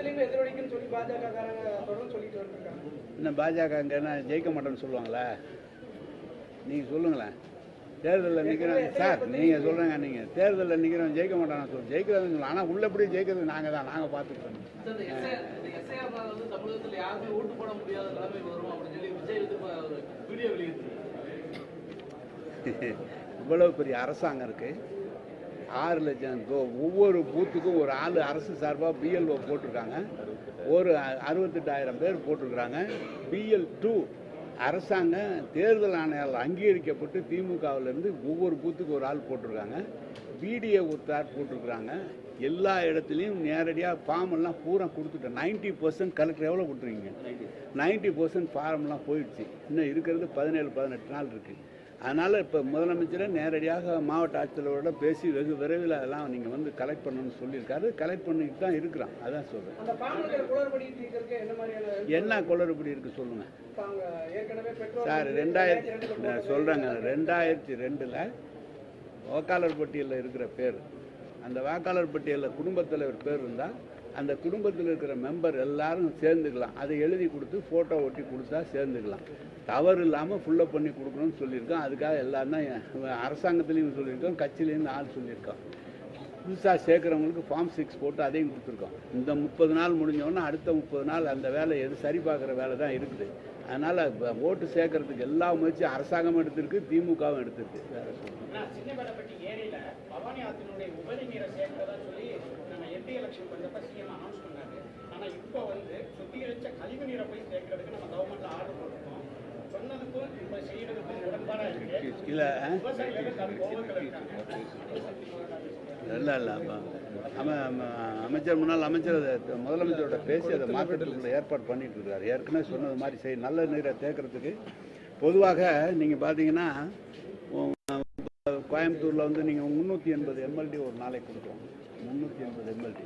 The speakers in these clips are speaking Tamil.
எதிரொலிக்குன்னு சொல்லி பாஜக காரங்க தொடர்ந்து சொல்லிட்டு வந்திருக்காங்க. இன்னும் பாஜக அங்கன்னா ஜெயிக்க மாட்டேன்னு சொல்லுவாங்களா? நீங்கள் சொல்லுங்களேன். தேர்தலில் நிற்கிறோம் சார் நீங்கள் சொல்கிறேங்க நீங்கள் தேர்தலில் நிற்கிறோம் ஜெயிக்க மாட்டான்னு சொல்லுவோம் ஜெயிக்கிறதுன்னு சொல்லலாம் ஆனால் உள்ளபடி ஜெயிக்கிறது? நாங்கள் தான். நாங்கள் பார்த்துக்கிறோம். சொல்லி இவ்வளவு பெரிய அரசாங்கம் இருக்குது ஆறு லட்சம் ஒவ்வொரு பூத்துக்கும் ஒரு ஆள் அரசு சார்பாக பிஎல்ஓ போட்டிருக்காங்க. ஒரு அறுபத்தெட்டாயிரம் பேர் போட்டிருக்கிறாங்க. பிஎல் டூ அரசாங்கம் தேர்தல் ஆணையால் அங்கீகரிக்கப்பட்டு திமுகவிலேருந்து ஒவ்வொரு பூத்துக்கு ஒரு ஆள் போட்டிருக்காங்க. பிடிஏ ஒருத்தார் போட்டிருக்கிறாங்க. எல்லா இடத்துலையும் நேரடியாக ஃபார்ம் எல்லாம் பூரா கொடுத்துட்டேன். நைன்ட்டி பர்சன்ட் கலெக்டர் எவ்வளோ கொடுத்துருக்கீங்க? நைன்ட்டி பர்சன்ட் ஃபார்ம்லாம் போயிடுச்சு. இன்னும் இருக்கிறது பதினேழு பதினெட்டு நாள் இருக்குது அதனால் இப்போ முதலமைச்சரை நேரடியாக மாவட்ட ஆட்சியரோட பேசி வெகு விரைவில் அதெல்லாம் நீங்கள் வந்து கலெக்ட் பண்ணணும்னு சொல்லியிருக்காரு. கலெக்ட் பண்ணிட்டு தான் இருக்கிறோம் அதான் சொல்கிறேன் என்ன குளறுபடி இருக்குது சொல்லுங்கள் சார் ரெண்டாயிரத்தி. சொல்கிறேங்க ரெண்டாயிரத்தி ரெண்டில் வாக்காளர் பட்டியலில் இருக்கிற பேர். அந்த வாக்காளர் பட்டியலில் குடும்பத் தலைவர் பேர் இருந்தால் அந்த குடும்பத்தில் இருக்கிற மெம்பர் எல்லாரும் சேர்ந்துக்கலாம். அதை எழுதி கொடுத்து ஃபோட்டோ ஒட்டி கொடுத்தா சேர்ந்துக்கலாம். தவறு இல்லாமல் ஃபுல்லப் பண்ணி கொடுக்கணும்னு சொல்லியிருக்கோம். அதுக்காக எல்லாம் தான் அரசாங்கத்துலேயும் சொல்லியிருக்கோம். கட்சியிலேருந்து ஆள் சொல்லியிருக்கோம். புதுசாக சேர்க்குறவங்களுக்கு ஃபார்ம் சிக்ஸ் போட்டு அதையும் கொடுத்துருக்கோம். இந்த முப்பது நாள் முடிஞ்சோடனே அடுத்த முப்பது நாள் அந்த வேலை எது சரி பார்க்குற வேலை தான் இருக்குது. அதனால் ஓட்டு சேர்க்கறதுக்கு எல்லா முயற்சியும் அரசாங்கமும் எடுத்திருக்கு திமுகவும் எடுத்திருக்கு. வேற சொல்லி எலெக்ஷன் பண்ணப்ப சிஎம் அனௌன்ஸ் பண்ணாரு ஆனா இப்போ வந்து சுத்திகரிச்ச கழிவு நீரை போய் சேர்க்கறதுக்கு நம்ம கவர்மெண்ட்ல ஆர்டர் போட்டிருக்கோம் சொன்னதுக்கும் இப்ப செய்யறதுக்கும் உடன்பாடா இருக்கு. இல்லை. இல்லை இல்லை. அம அம- அமைச்சர் முன்னாள் அமைச்சர் முதலமைச்சரோட பேசி அதை மாற்றத்துக்குள்ள ஏற்பாடு பண்ணிட்டு இருக்காரு. ஏற்கனவே சொன்னது மாதிரி செய் நல்ல நீரை தேக்கிறதுக்கு. பொதுவாக நீங்கள் பார்த்தீங்கன்னா கோயம்புத்தூரில் வந்து நீங்கள் முந்நூற்றி எண்பது எம்எல்டி ஒரு நாளைக்கு கொடுக்குறோம் முந்நூற்றி எண்பது எம்எல்டி.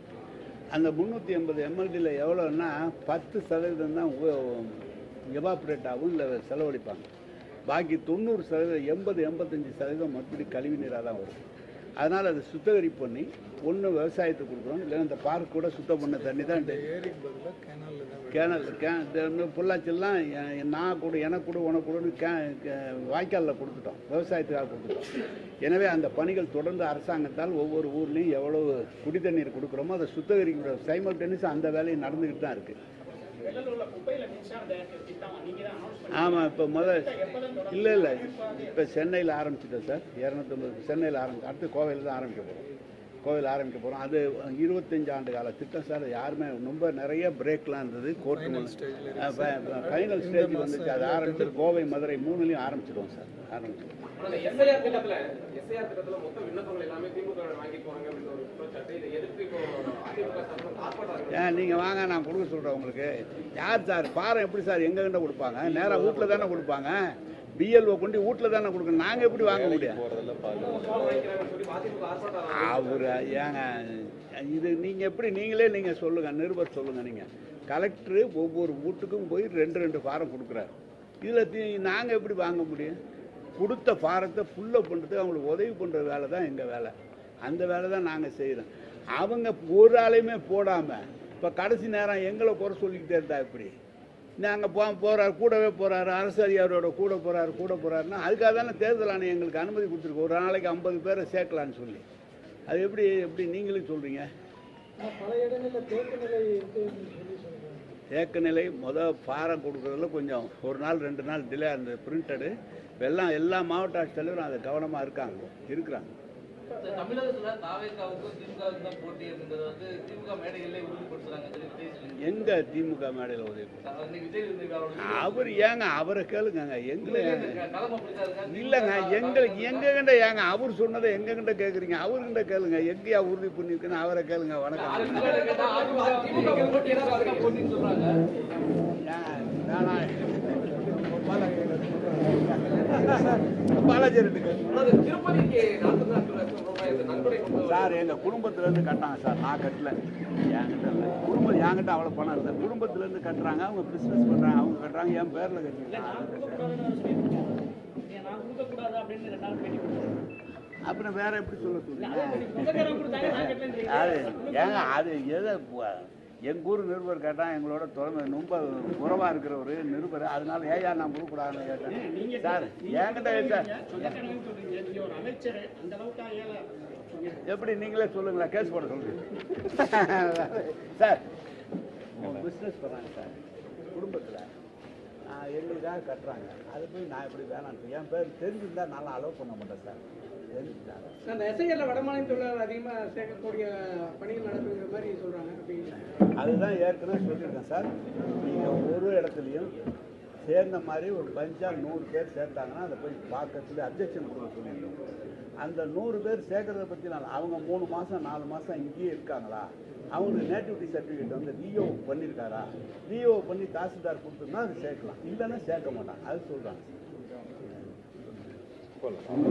அந்த முந்நூற்றி எண்பது எம்எல்டியில் எவ்வளோன்னா பத்து சதவீதம் தான் எவாப்ரேட் ஆகும் இல்லை செலவழிப்பாங்க. பாக்கி தொண்ணூறு சதவீதம் எண்பது எண்பத்தஞ்சு சதவீதம் மறுபடியும் கழிவு நீராக தான் வரும். அதனால் அதை சுத்திகரிப்பு பண்ணி ஒன்று விவசாயத்துக்கு கொடுக்குறோம் இல்லைன்னா இந்த பார்க் கூட சுத்தம் பண்ண தண்ணி தான் கேனல் கே பொள்ளாச்சிலாம் நான் கூட எனக்கு கூட உனக்கு கூடன்னு கே கே- வாய்க்காலில் கொடுத்துட்டோம். விவசாயத்துக்காக கொடுத்துட்டோம். எனவே அந்த பணிகள் தொடர்ந்து அரசாங்கத்தால் ஒவ்வொரு ஊர்லேயும் எவ்வளவு குடி தண்ணீர் கொடுக்குறோமோ அதை சுத்திகரிக்கிற சைமல் டென்னிஸ் அந்த வேலையும் நடந்துக்கிட்டு தான் இருக்குது ஆமாம் இப்போ முதல் இல்லை இல்லை. இப்போ சென்னையில் ஆரம்பிச்சிட்டோம் சார். இரநூத்தொம்பது சென்னையில் ஆரம்பிச்சு அடுத்து கோவையில் தான் ஆரம்பிக்க போகிறோம் கோவில் ஆரம்பிக்க போகிறோம் அது இருபத்தஞ்சு ஆண்டு கால திட்டம் சார். யாருமே ரொம்ப நிறைய பிரேக்லாம் இருந்தது. கோர்ட்டு ஃபைனல் ஸ்டேஜ் வந்துச்சு. அது ஆரம்பிச்சு கோவை மதுரை மூணுலேயும் ஆரம்பிச்சிடுவோம் சார். ஆரம்பிச்சிடுவோம் நீங்கள் வாங்க நான் கொடுக்க சொல்கிறேன் உங்களுக்கு. யார் சார்? பாரம் எப்படி சார்? எங்ககிட்ட கொடுப்பாங்க. நேராக வீட்டில் தானே கொடுப்பாங்க. பிஎல்ஓ கொண்டு வீட்டில் தானே கொடுக்கணும். நாங்கள் எப்படி வாங்க முடியும்? அவர் ஏங்க இது நீங்கள் எப்படி நீங்களே நீங்கள் சொல்லுங்கள் நிருபர் சொல்லுங்கள் நீங்கள் கலெக்டரு ஒவ்வொரு வீட்டுக்கும் போய் ரெண்டு ரெண்டு ஃபாரம் கொடுக்குறாரு. இதில் நாங்கள் எப்படி வாங்க முடியும்? கொடுத்த ஃபாரத்தை ஃபுல்லப் பண்ணுறதுக்கு அவங்களுக்கு உதவி பண்ணுற வேலை தான் எங்கள் வேலை. அந்த வேலை தான் நாங்கள் செய்கிறோம் அவங்க ஒரு ஆளையுமே போடாமல் இப்போ கடைசி நேரம் எங்களை குறை சொல்லிக்கிட்டே இருந்தா இப்படி நாங்கள் போ போகிறாரு கூடவே போகிறாரு அரசு அதிகாரியோட கூட போகிறாரு கூட போகிறாருன்னா அதுக்காக தானே தேர்தல் ஆணையம் எங்களுக்கு அனுமதி கொடுத்துருக்கு. ஒரு நாளைக்கு ஐம்பது பேரை சேர்க்கலான்னு சொல்லி. அது எப்படி எப்படி நீங்களும் சொல்கிறீங்க தேக்க நிலை இருக்குன்னு சொல்லி சொல்றாங்க. தேக்க நிலை மொதல் பாரம் கொடுக்குறதுல கொஞ்சம் ஒரு நாள் ரெண்டு நாள் டிலே அந்த பிரிண்டடு எல்லாம் எல்லா மாவட்ட ஆட்சித்தலைவரும் அதை கவனமாக இருக்காங்க இருக்கிறாங்க. தமிழகத்துல தாவேக்காவுக்கும் திமுகவுக்கும் போட்டி அப்படிங்கறது வந்து திமுக மேடைகளிலே சொல்லி எங்கே திமுக மேடையில் உதவி அவர் ஏங்க அவரை கேளுங்க எங்களை இல்லைங்க எங்களுக்கு எங்ககிட்ட ஏங்க? அவர் சொன்னதை எங்ககிட்ட கேட்குறீங்க அவர்கிட்ட கேளுங்க. எங்கேயா உறுதி பண்ணியிருக்குன்னு அவரை கேளுங்க. வணக்கம். பாலாஜி ரெண்டு திருப்பதிக்கு சார் எங்கள் குடும்பத்துலேருந்து கட்டாங்க சார். நான் கட்டல. என்கிட்ட இல்லை. குடும்பம் என்கிட்ட அவ்வளோ பணம் இல்லை குடும்பத்துலேருந்து கட்டுறாங்க. அவங்க பிஸ்னஸ் பண்ணுறாங்க அவங்க கட்டுறாங்க. என் பேரில் கொடுத்தாரு. அப்புறம் வேற எப்படி சொல்ல சொல்லுங்க. அது ஏங்க அது எதை எங்கள் ஊர் நிருபர் கேட்டால் எங்களோட தொடர்ந்து ரொம்ப உறவாக இருக்கிற ஒரு நிருபர். அதனால ஏயா நான் கொடுக்கூடாதுன்னு கேட்டேன். சார் என்கிட்ட எப்படி நீங்களே சொல்லுங்களேன் கேஸ் போட சொல்லுங்க சார் பிஸ்னஸ் பண்ணுறாங்க சார். குடும்பத்தில் எங்களுக்காக கட்டுறாங்க. அது போய் நான் எப்படி வேணாம் என் பேர் தெரிஞ்சிருந்தா நல்லா அலோவ் பண்ண மாட்டேன் சார். அந்த எஸ்ஐஆர்ல வடமாநில தொழிலாளர் அதிகமாக சேர்க்கக்கூடிய பணிகள் நடக்குங்கிற மாதிரி சொல்கிறாங்க அப்படின்னு அதுதான் ஏற்கனவே சொல்லியிருக்கேன் சார். நீங்கள் ஒரு இடத்துலையும் சேர்ந்த மாதிரி ஒரு பஞ்சால் நூறு பேர் சேர்த்தாங்கன்னா அதை போய் பார்க்கறதுல சொல்லி அப்ஜெக்ஷன் கொடுக்க சொல்லியிருக்கோம். அந்த நூறு பேர் சேர்க்கறத பற்றி நான் அவங்க மூணு மாதம் நாலு மாதம் இங்கேயே இருக்காங்களா? அவங்களுக்கு நேட்டிவிட்டி சர்டிஃபிகேட் வந்து டிஓ பண்ணியிருக்காரா டிஓ பண்ணி தாசில்தார் கொடுத்துருந்தா அது சேர்க்கலாம். இல்லைன்னா சேர்க்க மாட்டான் அது சொல்கிறாங்க வணக்கம்